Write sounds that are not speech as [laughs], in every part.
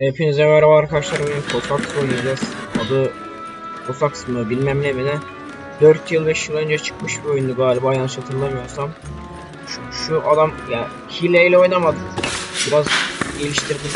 Hepinize merhaba arkadaşlar. Bugün Cossacks oynayacağız. Adı Cossacks mı bilmem ne mi ne. 4 yıl 5 yıl önce çıkmış bir oyundu galiba yanlış hatırlamıyorsam. Şu, şu adam ya hileyle oynamadım. Biraz geliştirdim.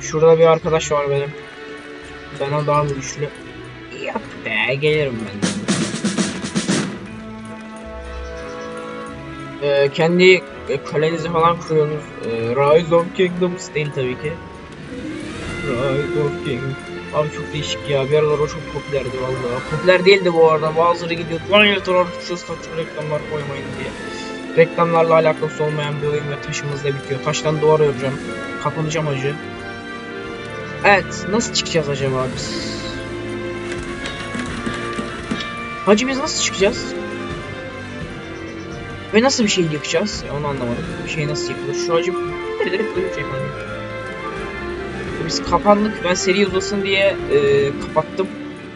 Şurada bir arkadaş var benim. Benden daha mı güçlü? Yok be gelirim ben. Ee, kendi kalenizi falan kuruyorsunuz. Ee, Rise of Kingdoms değil tabii ki. Rise of Kingdoms. Abi çok değişik ya. Bir aralar o çok popülerdi vallahi. Popüler değildi bu arada. Bazıları gidiyor. Lan yeter artık şu saçma reklamlar koymayın diye. Reklamlarla alakası olmayan bir oyun ve taşımız da bitiyor. Taştan duvar öreceğim. Kapanacağım acı. Evet. Nasıl çıkacağız acaba biz? Hacı biz nasıl çıkacağız? Ve nasıl bir şey yıkacağız? Onu anlamadım. Bir şey nasıl yıkılır? Şu acı direkt ölecek hani. Biz kapandık. Ben seri uzasın diye e, kapattım.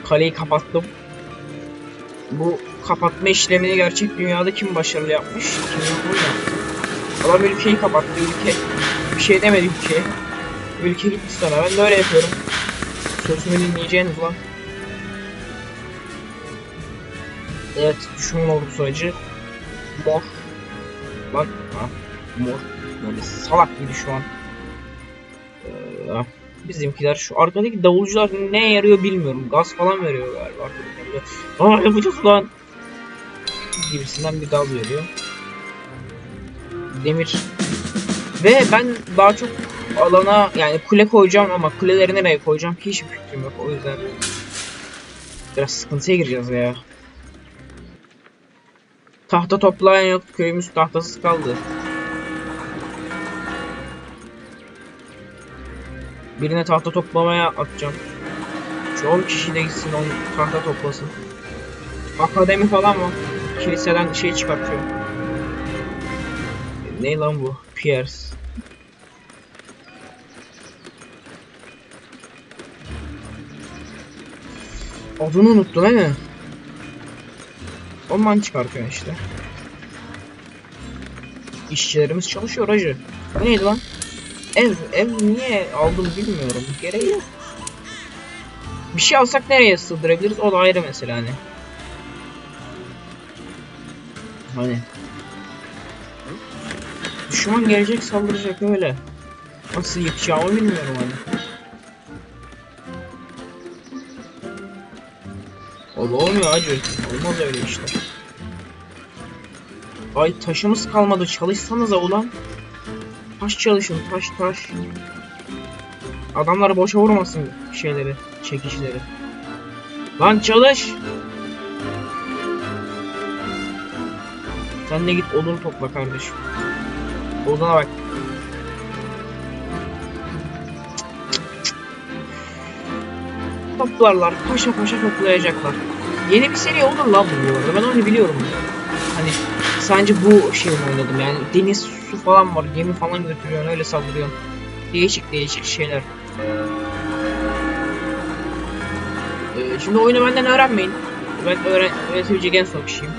Kaleyi kapattım. Bu kapatma işlemini gerçek dünyada kim başarılı yapmış? Kim yapmış ya? Adam ülkeyi kapattı. Ülke bir şey demedi ülkeye. Ülke gitti sana. Ben de öyle yapıyorum. Sözümü dinleyeceğiniz lan. Evet, düşman ordusu acı. Mor. Lan, ha, mor. Böyle salak bir düşman. Ee, bizimkiler şu arkadaki davulcular ne yarıyor bilmiyorum. Gaz falan veriyor galiba. Aa yapacağız lan. Gibisinden bir gaz veriyor. Demir. Ve ben daha çok alana yani kule koyacağım ama kuleleri nereye koyacağım hiç fikrim yok. O yüzden biraz sıkıntıya gireceğiz ya. Tahta toplayan yok. Köyümüz tahtasız kaldı. Birine tahta toplamaya atacağım. Şu 10 kişi de gitsin 10 tahta toplasın. Akademi falan mı? Kiliseden şey çıkartıyor. Ne lan bu? Pierce. Adını unuttum he? Ondan çıkartıyor işte. İşçilerimiz çalışıyor hacı. Bu neydi lan? Ev, ev niye aldım bilmiyorum. Gereği yok. Bir şey alsak nereye sığdırabiliriz? O da ayrı mesele hani. Hani. Düşman gelecek saldıracak öyle. Nasıl yıkacağımı bilmiyorum hani. Olmuyor hacı. Olmaz öyle işte. Ay taşımız kalmadı. Çalışsanıza ulan. Taş çalışın. Taş taş. Adamlar boşa vurmasın şeyleri. Çekişleri. Lan çalış. Sen de git odun topla kardeşim. Oduna bak. Toplarlar. Paşa paşa toplayacaklar. Yeni bir seri olur lan bu arada. Ben onu biliyorum. Hani sadece bu şeyi oynadım yani. Deniz su falan var. Gemi falan götürüyorsun. Öyle saldırıyorsun. Değişik değişik şeyler. Ee, şimdi oyunu benden öğrenmeyin. Ben öğren öğretebilecek en son kişiyim.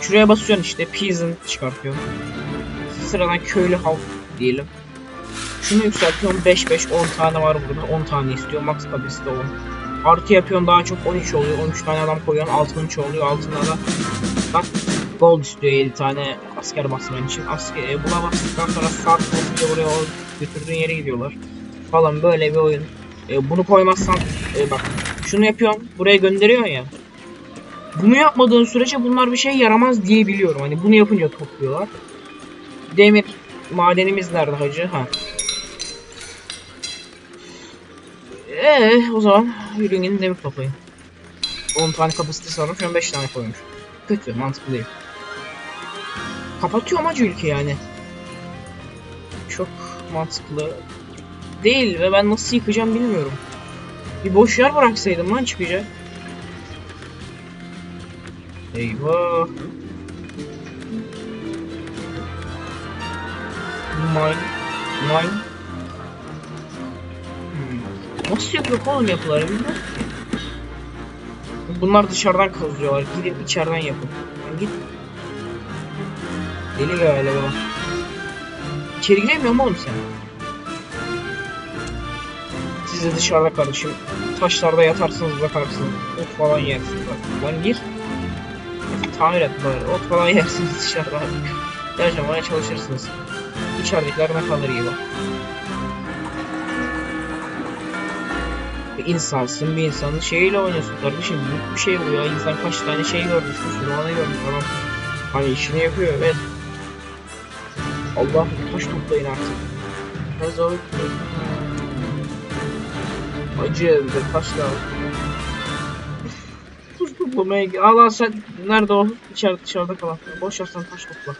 Şuraya basıyorsun işte. Peasant çıkartıyorsun. Sıradan köylü halk diyelim. Şunu yükseltiyorum 5 5 10 tane var burada 10 tane istiyor max kapasite 10 Artı yapıyorsun daha çok 13 oluyor 13 tane adam koyuyorsun altın 13 oluyor altında da bak gold istiyor 7 tane asker basman için asker e, buna bastıktan sonra saat basınca buraya o götürdüğün yere gidiyorlar falan. Böyle bir oyun. E, bunu koymazsan e, bak şunu yapıyorsun buraya gönderiyorsun ya. Bunu yapmadığın sürece bunlar bir şey yaramaz diye biliyorum. Hani bunu yapınca topluyorlar. Demir madenimiz nerede hacı? Ha. Eee o zaman yürüyün demir toplayın. 10 tane kapasitesi var şu an 5 tane koymuş. Kötü mantıklı değil. Kapatıyor amacı ülke yani. Çok mantıklı değil ve ben nasıl yıkacağım bilmiyorum. Bir boş yer bıraksaydım lan çıkacak. Eyvah. Mine. Mine. Hmm. Nasıl yapıyor oğlum yapıları bilmiyorum. Bunlar dışarıdan kazıyorlar. Gidin içeriden yapın. Deli galiba. İçeri giremiyor mu oğlum sen? Siz de dışarıda kardeşim. Taşlarda yatarsınız bakarsınız. Ot falan yersiniz. Bak. Lan gir. Tamir et bari. Ot falan [laughs] yersiniz dışarıda. Yaşamaya çalışırsınız. İçeridekiler ne kalır gibi. Bir insansın bir insanın şeyiyle oynuyorsun kardeşim. Büyük bir şey bu ya. İnsan kaç tane şey görmüş. Süleyman'ı görmüş adam. Hani işini yapıyor evet. Allah taş toplayın artık. Ne zor. Acı bir taş lazım. Taş toplamaya. Allah sen nerede o? İçeride dışarıda kalan. Boş sen taş topla.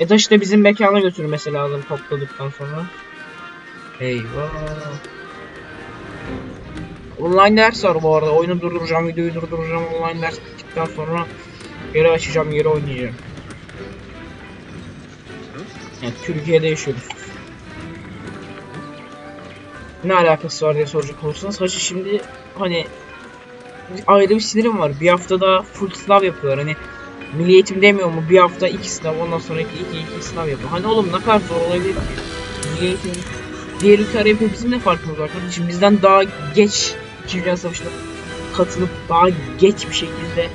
E taşı da bizim mekana götürmesi lazım topladıktan sonra. Eyvah. Online ders var bu arada. Oyunu durduracağım, videoyu durduracağım. Online ders bittikten sonra geri açacağım, geri oynayacağım. Yani Türkiye'de yaşıyoruz. Ne alakası var diye soracak olursanız Hacı şimdi hani ayrı bir sinirim var. Bir haftada full sınav yapıyorlar. Hani milli eğitim demiyor mu? Bir hafta iki sınav ondan sonra iki iki, iki sınav yapıyor. Hani oğlum ne kadar zor olabilir ki? Milli eğitim diğer ülkeler yapıyor. Bizim ne farkımız var kardeşim? Bizden daha geç 2. Dünya Savaşı'na katılıp daha geç bir şekilde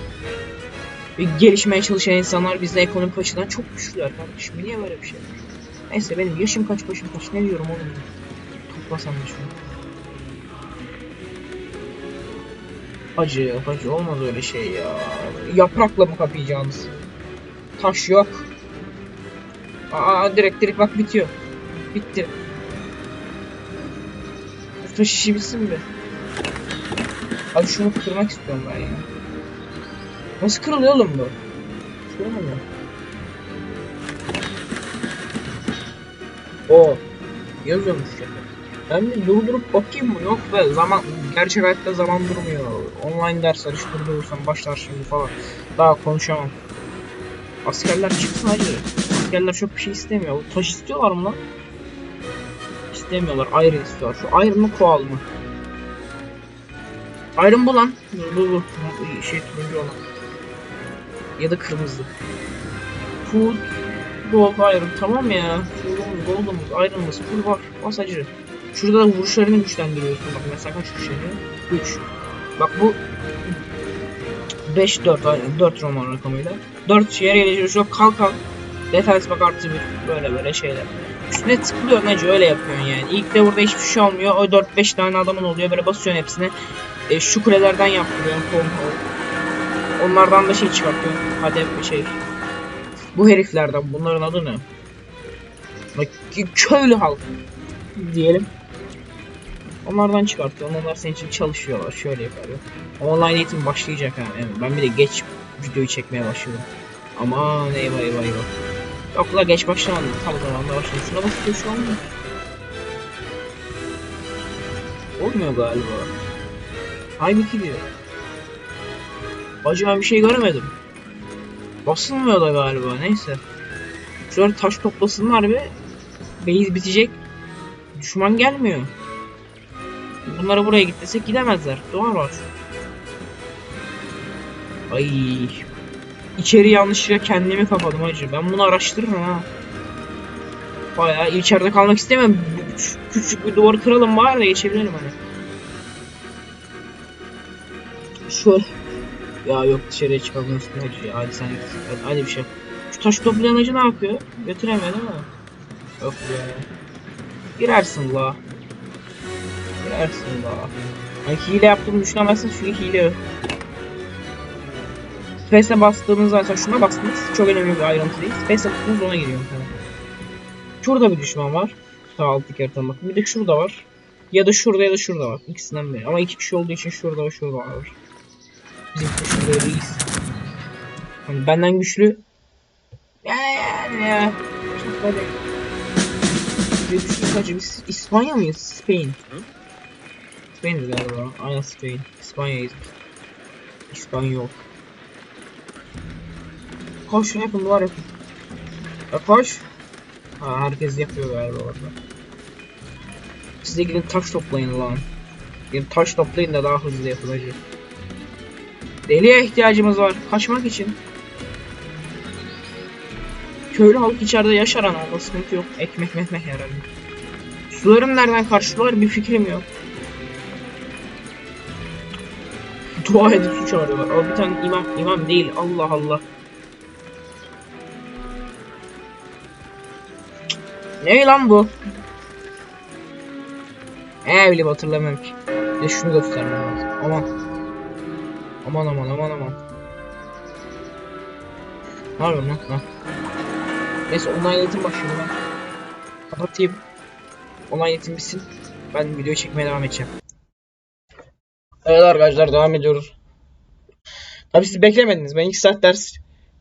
gelişmeye çalışan insanlar bizde ekonomik açıdan çok güçlüler kardeşim. Niye böyle bir şey var? Neyse benim yaşım kaç başım kaç ne diyorum oğlum? Toplasam da şunu. Hacı, hacı olmaz öyle şey ya. Yaprakla mı kapayacağınız? Taş yok. Aa direkt direkt bak bitiyor. Bitti. Taş işi bitsin mi? Abi şunu kırmak istiyorum ben ya. Nasıl kırılıyor oğlum bu? Kırılmıyor. O yazıyormuş ya. Ben bir durdurup bakayım mı? Yok be zaman gerçek hayatta zaman durmuyor. Online dersler hiç durdurursam başlar şimdi falan. Daha konuşamam. Askerler çıksın hacı. Askerler çok bir şey istemiyor. Taş istiyorlar mı lan? İstemiyorlar. Iron istiyorlar. Şu Iron mı Koal mı? Iron bu lan. Dur dur dur. Şey turuncu olan. Ya da kırmızı. Food. Gold Iron tamam ya. Food'umuz, Gold'umuz, Iron'ımız full var. Masajı. Şurada da vuruşlarını güçlendiriyorsun. Bak mesela kaç güçleniyor? 3. Bak bu 5 4 aynen 4 roman rakamıyla. 4 yere gelecek şu kalk kalk. Defense bak artı bir böyle böyle şeyler. Üstüne tıklıyor nece öyle yapıyorsun yani. İlk de burada hiçbir şey olmuyor. O 4-5 tane adamın oluyor. Böyle basıyorsun hepsine. E, şu kulelerden yaptırıyorsun. Tom Onlardan da şey çıkartıyorsun. Hadi bir şey. Bu heriflerden bunların adı ne? Köylü halk diyelim. Onlardan çıkartıyor. Onlar senin için çalışıyorlar. Şöyle yapıyor. Online eğitim başlayacak ha. Yani ben bir de geç videoyu çekmeye başladım. Aman eyvah eyvah eyvah. Yok la geç başlamadım. Tam zamanında başladım. Şuna basıyor şu anda. Olmuyor galiba. Halbuki diyor. Acı ben bir şey göremedim. Basılmıyor da galiba neyse. Şöyle taş toplasınlar bir. Base bitecek. Düşman gelmiyor. Bunlara buraya git desek gidemezler. Doğru var. Ay. İçeri yanlışlıkla kendimi kapadım hacı. Ben bunu araştırırım ha. Bayağı içeride kalmak istemem. Küçük bir duvarı kıralım var da geçebilirim hani. Şöyle. Ya yok dışarıya çıkamıyorsun hacı ya. Hadi sen git. Hadi, hadi bir şey. Şu taş toplayan hacı ne yapıyor? Götüremiyor değil mi? Yok ya. Girersin la. Girersin la. Yani hile yaptığımı düşünemezsin çünkü hile yok. Space'e bastığınız mesela şuna bastınız. Çok önemli bir ayrıntı değil. Space'e tuttunuz ona giriyor mesela. Şurada bir düşman var. Sağ alttaki haritadan bakın. Bir de şurada var. Ya da şurada ya da şurada var. İkisinden biri. Ama iki kişi olduğu için şurada ve şurada var. Bizim şurada reis. Yani benden güçlü. Ya ya ya. Çok böyle. Güçlü sadece biz İspanya mıyız? Spain. Spain'iz galiba. Aynen Spain. İspanya'yız. İspanyol. Koş yapın duvar yapın. Ya koş. Ha herkes yapıyor galiba orada. Siz de gidin taş toplayın lan. Gidin taş toplayın da daha hızlı yapın hacı. Deliye ihtiyacımız var. Kaçmak için. Köylü halk içeride yaşar ama sıkıntı yok. Ekmek mekmek herhalde. Sularım nereden karşılar bir fikrim yok. dua edip su çağırıyorlar. Ama bir tane imam imam değil. Allah Allah. Ne lan bu? Eee bile hatırlamıyorum ki. Bir de şunu göstermem lazım. Aman. Aman aman aman aman. Ne yapıyorsun lan? Ha. Neyse online eğitim başlıyor ben. Kapatayım. Eğitim bitsin. Ben video çekmeye devam edeceğim. Evet arkadaşlar devam ediyoruz. Tabii siz beklemediniz. Ben 2 saat ders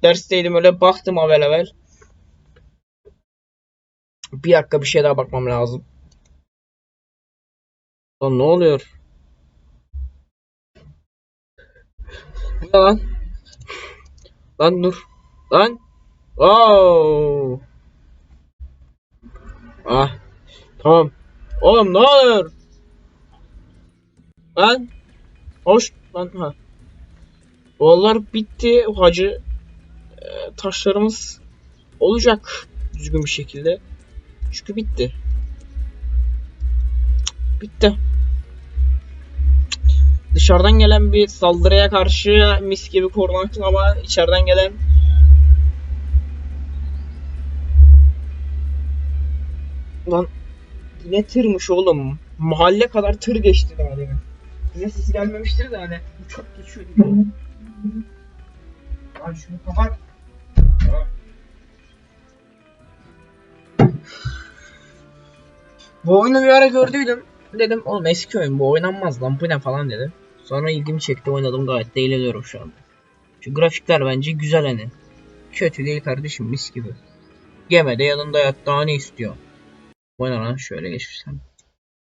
dersteydim öyle baktım haber haber. Bir dakika bir şey daha bakmam lazım. Lan ne oluyor? Ne lan? Lan dur. Lan. Oo. Ah. Tamam. Oğlum ne oluyor? Lan. Hoş. Lan ha. Oğullar bitti hacı. Ee, taşlarımız olacak düzgün bir şekilde. Çünkü bitti. Bitti. Dışarıdan gelen bir saldırıya karşı mis gibi korumak için ama içeriden gelen Lan yine tırmış oğlum. Mahalle kadar tır geçti daha demin. Yine sesi gelmemiştir de hani uçak geçiyor diye. Lan şunu kapat. Bu oyunu bir ara gördüydüm. Dedim oğlum eski oyun bu oynanmaz lan bu ne falan dedim. Sonra ilgimi çekti oynadım gayet de eğleniyorum şu anda. Şu grafikler bence güzel hani. Kötü değil kardeşim mis gibi. Yeme de yanında yat daha ne istiyor. Oyna lan şöyle geçirsem.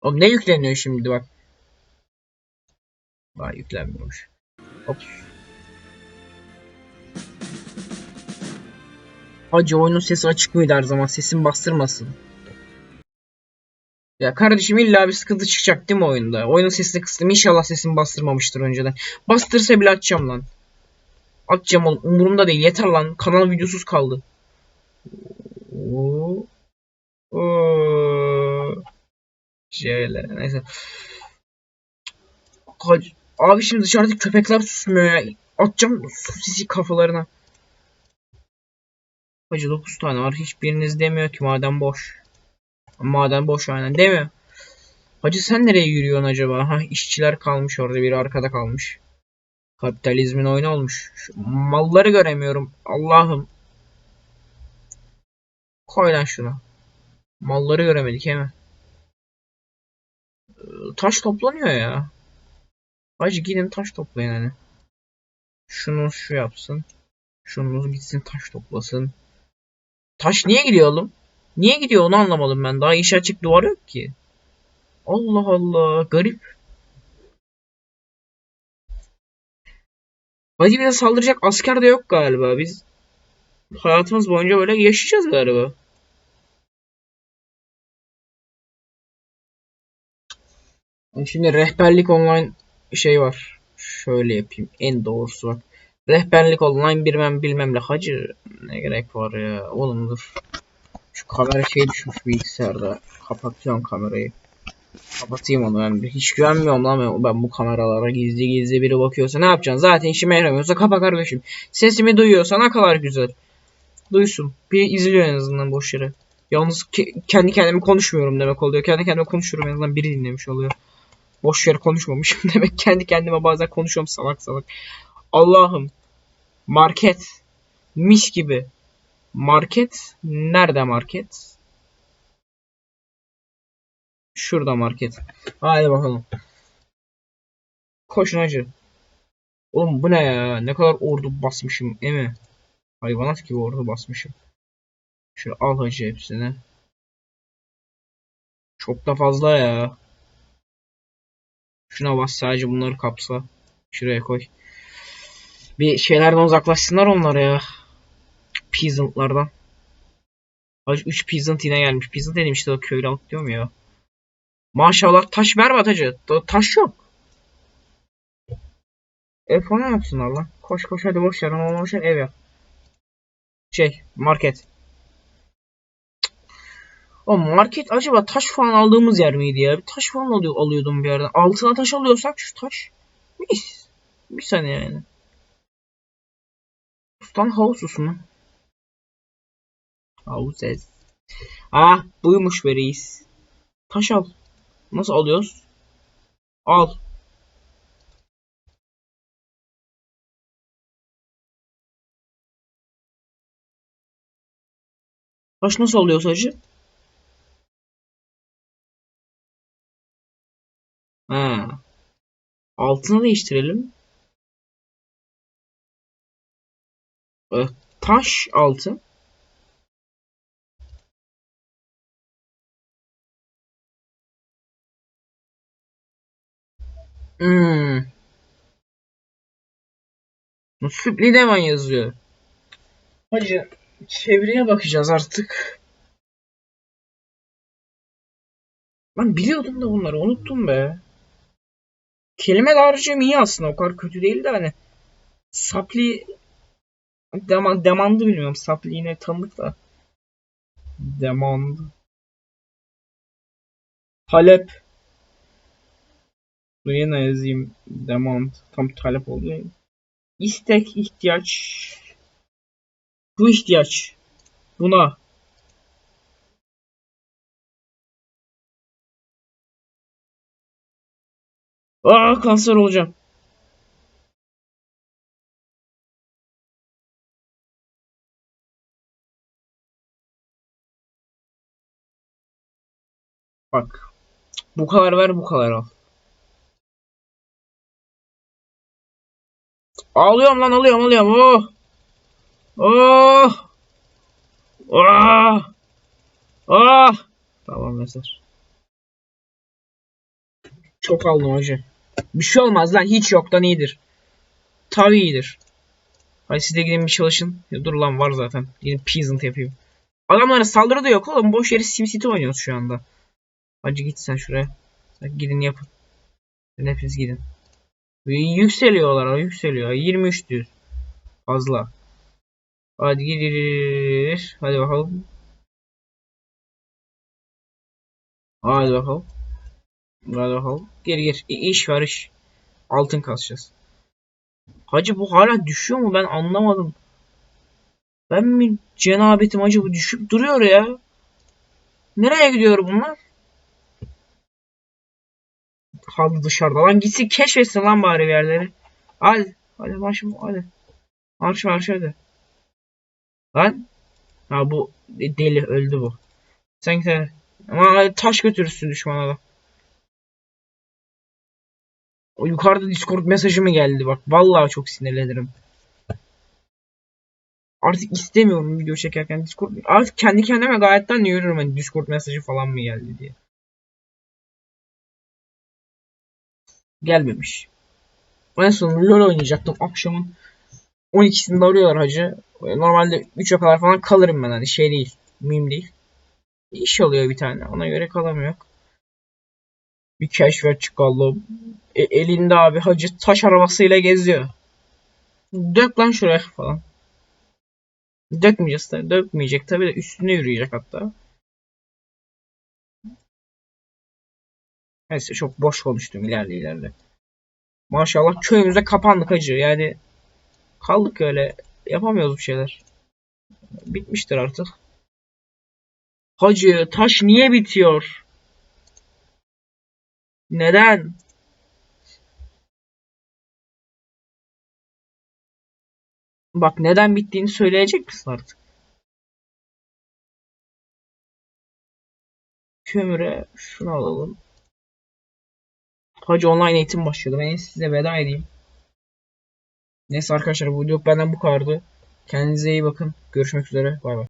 Oğlum ne yükleniyor şimdi bak. Daha yüklenmiyormuş. Hop. Hacı oyunun sesi açık mıydı her zaman? Sesin bastırmasın. Ya kardeşim illa bir sıkıntı çıkacak değil mi oyunda? Oyunun sesini kıstım. İnşallah sesimi bastırmamıştır önceden. Bastırsa bile açacağım lan. Açacağım oğlum. Umurumda değil. Yeter lan. Kanal videosuz kaldı. Oo. Oo. Şöyle. Neyse. Hacı. Abi şimdi dışarıdaki köpekler susmuyor ya. Atacağım su sisi kafalarına. Hacı 9 tane var. Hiçbiriniz demiyor ki madem boş. Maden boş aynen değil mi? Hacı sen nereye yürüyorsun acaba? Ha işçiler kalmış orada biri arkada kalmış. Kapitalizmin oyunu olmuş. Şu malları göremiyorum. Allah'ım. Koy lan şunu. Malları göremedik hemen. Ee, Taş toplanıyor ya. Hacı gidin taş toplayın hani. Şunu şu yapsın. Şunu gitsin taş toplasın. Taş niye gidiyor oğlum? Niye gidiyor onu anlamadım ben. Daha iş açık duvar yok ki. Allah Allah. Garip. Hadi bize saldıracak asker de yok galiba. Biz hayatımız boyunca böyle yaşayacağız galiba. Şimdi rehberlik online şey var. Şöyle yapayım. En doğrusu bak. Rehberlik online bilmem bilmemle hacı. Ne gerek var ya. Oğlum dur. Şu kamera şey düşmüş bilgisayarda. Kapatıyorum kamerayı. Kapatayım onu ben. Hiç güvenmiyorum lan ben, bu kameralara. Gizli gizli biri bakıyorsa ne yapacaksın? Zaten işime yaramıyorsa kapa kardeşim. Sesimi duyuyorsa ne kadar güzel. Duysun. Biri izliyor en azından boş yere. Yalnız ke- kendi kendime konuşmuyorum demek oluyor. Kendi kendime konuşuyorum en azından biri dinlemiş oluyor. Boş yere konuşmamışım [laughs] demek. Kendi kendime bazen konuşuyorum salak salak. Allah'ım. Market. Mis gibi. Market. Nerede market? Şurada market. Hadi bakalım. Koşun hacı. Oğlum bu ne ya? Ne kadar ordu basmışım değil mi? Hayvanat gibi ordu basmışım. Şöyle al hacı hepsini. Çok da fazla ya. Şuna bas sadece bunları kapsa. Şuraya koy. Bir şeylerden uzaklaşsınlar onlar ya. Peasantlardan. Hacı 3 peasant yine gelmiş. Peasant dedim işte o köylü halk diyorum ya. Maşallah taş ver hacı. Ta- Taş yok. Ev falan yapsınlar lan. Koş koş hadi boş ver ver ev yap. Şey market. O market acaba taş falan aldığımız yer miydi ya? Bir taş falan alıyor, alıyordum bir yerden. Altına taş alıyorsak şu taş. Mis. Bir saniye yani. Ustan Havsus mu? Havses. Ah buymuş be reis. Taş al. Nasıl alıyoruz? Al. Taş nasıl alıyoruz hacı? Ha. Altını değiştirelim. Ee, taş altı. Hmm. Süpli Devan yazıyor. Hacı çevreye bakacağız artık. Ben biliyordum da bunları unuttum be. Kelime dağarcığım iyi aslında o kadar kötü değil de hani. Sapli Deman, demandı bilmiyorum. Sapli yine tanıdık da. Demand. Talep. Buraya ne yazayım? Demand. Tam talep oluyor. İstek, ihtiyaç. Bu ihtiyaç. Buna. Aa kanser olacağım. Bak. Bu kadar ver bu kadar al. Alıyorum lan alıyorum alıyorum. Oh. Oh. Oh. Oh. Tamam mesela. Çok aldım hacı. Bir şey olmaz lan hiç yoktan iyidir. Tabii iyidir. Hadi siz de gidin bir çalışın. Ya dur lan var zaten. Gidin peasant yapayım. Adamlara saldırı da yok oğlum. Boş yere SimCity oynuyoruz şu anda. Hacı git sen şuraya. Gidin yapın. Sen hepiniz gidin. Yükseliyorlar yükseliyor. 23 düz. Fazla. Hadi gidilir. Hadi bakalım. Hadi bakalım. Hadi bakalım. Geri gir. İş var iş. Altın kasacağız. Hacı bu hala düşüyor mu ben anlamadım. Ben mi cenabetim hacı bu düşüp duruyor ya. Nereye gidiyor bunlar? Kaldı dışarıda. Lan gitsin keşfetsin lan bari bir yerleri. Hadi. Hadi marşım hadi. Marş marş hadi. Lan. Ha bu deli öldü bu. Sen git Ama taş götürürsün düşmana da. O yukarıda Discord mesajı mı geldi bak. Vallahi çok sinirlenirim. Artık istemiyorum video çekerken Discord. Artık kendi kendime gayetten yürürüm hani Discord mesajı falan mı geldi diye. Gelmemiş. En son LoL oynayacaktım akşamın 12'sinde arıyorlar hacı. Normalde 3'e kadar falan kalırım ben hani şey değil. Mühim değil. İş oluyor bir tane. Ona göre kalamıyor. Bir keşfet çıkalım. E, elinde abi hacı taş arabasıyla geziyor. Dök lan şuraya falan. Dökmeyeceğiz tabii. Dökmeyecek tabii de üstüne yürüyecek hatta. Neyse çok boş konuştum ileride ileride. Maşallah köyümüzde kapandık hacı. Yani kaldık öyle. Yapamıyoruz bir şeyler. Bitmiştir artık. Hacı taş niye bitiyor? Neden? Bak neden bittiğini söyleyecek misin artık? Kömüre şunu alalım. Hacı online eğitim başladı. Ben size veda edeyim. Neyse arkadaşlar bu video benden bu kadardı. Kendinize iyi bakın. Görüşmek üzere. Bay bay.